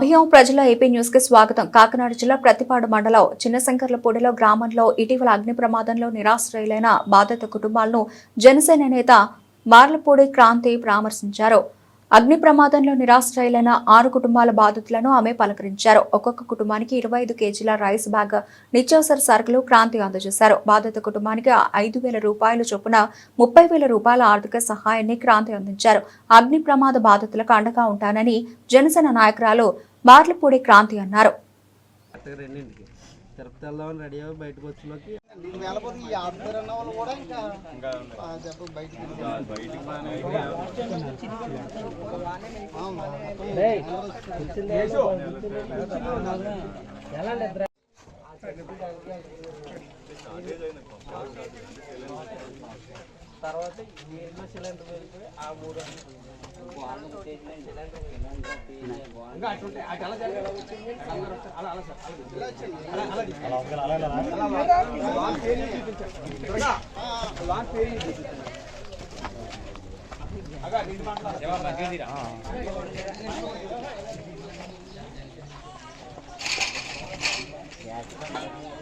అభియం ప్రజల ఏపీ న్యూస్కి స్వాగతం. కాకినాడ జిల్లా ప్రతిపాడు మండలం చిన్నశంకర్లపూడిలో గ్రామంలో ఇటీవల అగ్ని ప్రమాదంలో నిరాశ్రయులైన బాధిత కుటుంబాలను జనసేన నేత మార్లపూడి క్రాంతి పరామర్శించారు. అగ్ని ప్రమాదంలో నిరాశ్రయులైన ఆరు కుటుంబాల బాధితులను ఆమె పలకరించారు. ఒక్కొక్క కుటుంబానికి ఇరవై ఐదు కేజీల రైస్ బ్యాగ్ నిత్యావసర సరుకులు క్రాంతి అందజేశారు. బాధిత కుటుంబానికి ఐదు వేల రూపాయల చొప్పున ముప్పై వేల రూపాయల ఆర్థిక సహాయాన్ని క్రాంతి అందించారు. అగ్ని ప్రమాద బాధితులకు అండగా ఉంటానని జనసేన నాయకురాలు మార్లపూడి క్రాంతి అన్నారు. వేలపోతే ఈ ఆఫ్టర్ అన్న వాళ్ళు కూడా ఇంకా ఆ, చెప్పు బయటికి తర్వాత నీళ్ళు సిలిండర్ వెళ్ళిపోయి ఆ మూడు Yeah.